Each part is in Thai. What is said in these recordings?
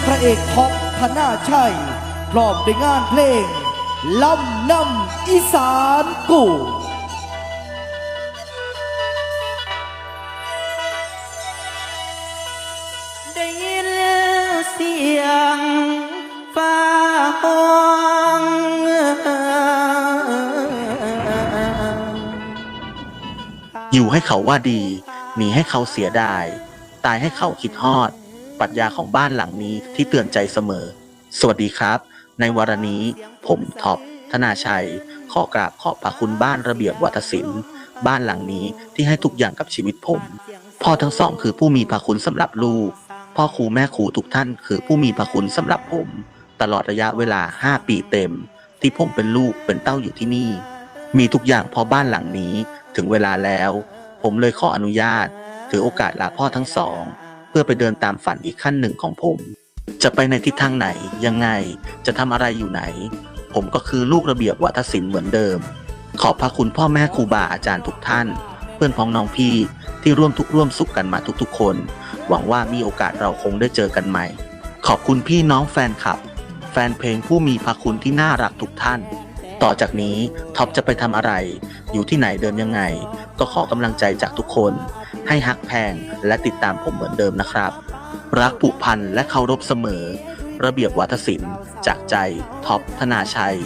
ท็อปธนาชัยพร้อมด้วยงานเพลงลำนำอีสานกูได้ยินเสียงฟ้าห้องอยู่ให้เขาว่าดี หนีให้เขาเสียดาย ตายให้เขาคิดฮอด ปรัชญาของบ้านหลังนี้ที่เตือนใจเสมอ สวัสดีครับ ในวารนี้ ผมท็อปธนาชัย ขอกราบขอบพระคุณบ้านระเบียบวัฒศิลป์ บ้านหลังนี้ที่ให้ทุกอย่างกับชีวิตผม พ่อทั้งสองคือผู้มีพระคุณสำหรับลูก พ่อครูแม่ครูทุกท่านคือผู้มีพระคุณสำหรับผม ตลอดระยะเวลา 5 ปีเต็ม ที่ผมเป็นลูกเป็นเต้าอยู่ที่นี่ มีทุกอย่างพอบ้านหลังนี้ถึงเวลาแล้ว ผมเลยขออนุญาต ถือโอกาสลาพ่อทั้งสอง เพื่อไปเดินตามฝันอีกขั้นหนึ่งของผม จะไปในทิศทางไหนยังไงจะทำอะไรอยู่ไหน ผมก็คือลูกระเบียบวัฒศิลป์เหมือนเดิม ขอบพระคุณพ่อแม่ครูบาอาจารย์ทุกท่าน เพื่อนพ้องน้องพี่ที่ร่วมทุกข์ร่วมสุขกันมาทุกๆ คน หวังว่ามีโอกาสเราคงได้เจอกันใหม่ ขอบคุณพี่น้องแฟนคลับ แฟนเพลงผู้มีพระคุณที่น่ารักทุกท่าน ต่อจากนี้ท็อปจะไปทำอะไร อยู่ที่ไหนเดินยังไง ก็ขอกำลังใจจากทุกคน ให้ฮักแพงและติดตามผมเหมือนเดิมนะครับ รักผูกพันและเคารพเสมอ ระเบียบวัฒศิลป์ จากใจท็อปธนาชัย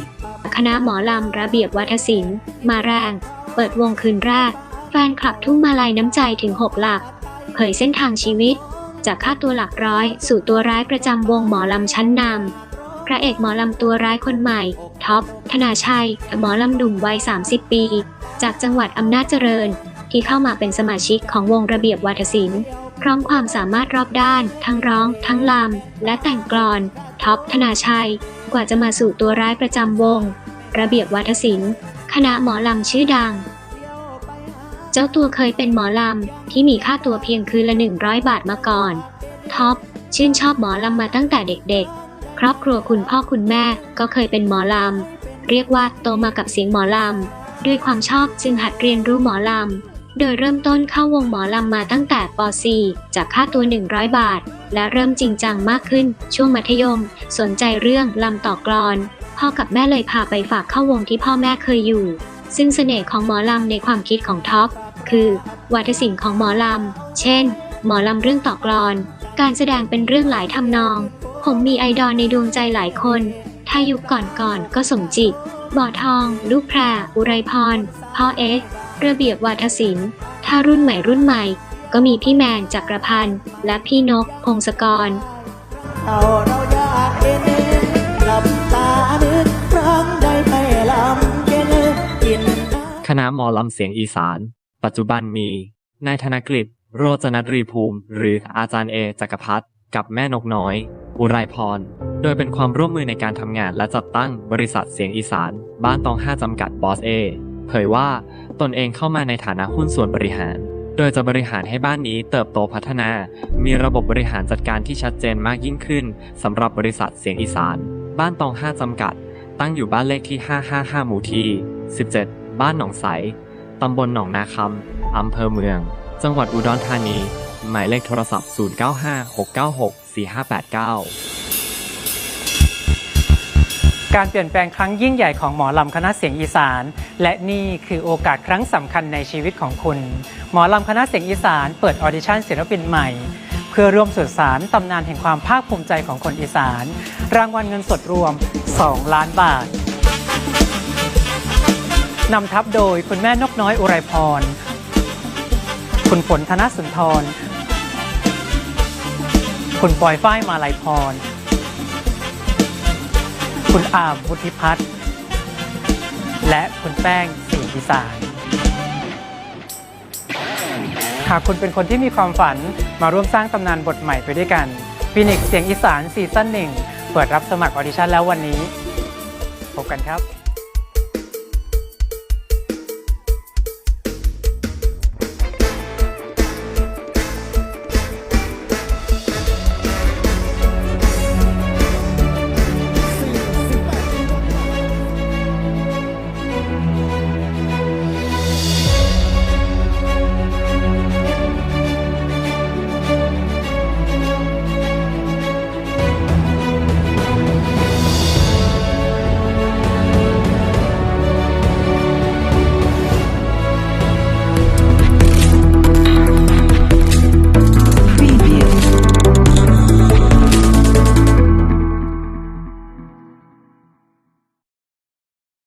คณะหมอลำระเบียบวัฒศิลป์ มาแรงเปิดวงคืนแรก แฟนคลับทุ่งมาลัยน้ำใจถึง 6 หลัก เผยเส้นทางชีวิต จากค่าตัวหลักร้อย สู่ตัวร้ายประจำวงหมอลำชั้นนำ พระเอกหมอลำตัวร้ายคนใหม่ ท็อป ธนาชัย หมอลำหนุ่มวัย 30 ปี จากจังหวัดอำนาจเจริญ ที่เข้ามาเป็นสมาชิกของวงระเบียบวัฒศิลป์ พร้อมความสามารถรอบด้าน ทั้งร้อง ทั้งลำ และแต่งกลอน ท็อป ธนาชัย กว่าจะมาสู่ตัวร้ายประจำวง ระเบียบวัฒศิลป์ คณะหมอลำชื่อดัง เจ้าตัวเคยเป็นหมอลำที่มีค่าตัวเพียงคืนละ 100 บาทมาก่อน ท็อปชื่นชอบหมอลำมาตั้งแต่เด็กๆ ครอบครัวคุณพ่อคุณแม่ก็เคยเป็นหมอลำ เรียกว่าโตมากับเสียงหมอลำ ด้วยความชอบจึงหัดเรียนรู้หมอลำ โดยเริ่มต้นเข้าวงหมอลำมาตั้งแต่ป .4 จากค่าตัว 100 บาท และเริ่มจริงจังมากขึ้น ช่วงมัธยม สนใจเรื่องลำต่อกลอน พ่อกับแม่เลยพาไปฝากเข้าวงที่พ่อแม่เคยอยู่ ซึ่งเสน่ห์ของหมอลำในความคิดของท็อปคือวัฒศิลป์ของหมอลำ เช่น หมอลำเรื่องต่อกลอน การแสดงเป็นเรื่องหลายทำนอง ผมมีไอดอลในดวงใจหลายคน ถ้ายุคก่อนๆก็สมจิต บ่อทอง ลูกแพรอุไรพร พ่อเอ็กซ์ระเบียบวาทศิลป์ ถ้ารุ่นใหม่รุ่นใหม่ ก็มีพี่แมนจักรพันธ์และพี่นกพงศกรเอาเราอยากเห็นหลับตานึกครั้งใดไม่ลำเย็นกินคณะหมอลำเสียงอีสาน ปัจจุบันมี นายธนกฤษโรจนตรีภูมิ หรืออาจารย์เอจักรพัฒน์กับแม่นกน้อย อุไรพร โดยเป็นความร่วมมือในการทำงานและจัดตั้งบริษัทเสียงอีสาน บ้านตองห้าจำกัดบอสเอเผยว่าตนเองเข้ามาในฐานะหุ้นส่วนบริหาร โดยจะบริหารให้บ้านนี้เติบโตพัฒนา มีระบบบริหารจัดการที่ชัดเจนมากยิ่งขึ้นสำหรับบริษัทเสียงอีสาน บ้านตองห้าจำกัด ตั้งอยู่บ้านเลขที่ 555 หมู่ที่ 17 บ้านหนองใสตำบลหนองนาคำอำเภอเมือง จังหวัดอุดรธานี หมายเลขโทรศัพท์ 095696 4589การเปลี่ยนแปลงครั้งยิ่งใหญ่ของหมอลำคณะเสียงอีสาน และนี่คือโอกาสครั้งสำคัญในชีวิตของคุณ หมอลำคณะเสียงอีสานเปิดออดิชั่นศิลปินใหม่ เพื่อร่วมสืบสารตำนานแห่งความภาคภูมิใจของคนอีสาน รางวัลเงินสดรวม 2 ล้านบาทนำทัพโดยคุณแม่นกน้อยอุไรพร คุณฝนธนสุนทร คุณปอยฝ้ายมาลัยพร คุณอามวุฒิพัฒน์และคุณแป้งสีอีสานหากคุณเป็นคนที่มีความฝันมาร่วมสร้างตำนานบทใหม่ไปด้วยกันฟินิกเสียงอีสานซีซั่นหนึ่งเปิดรับสมัครออดิชั่นแล้ววันนี้ พบกันครับ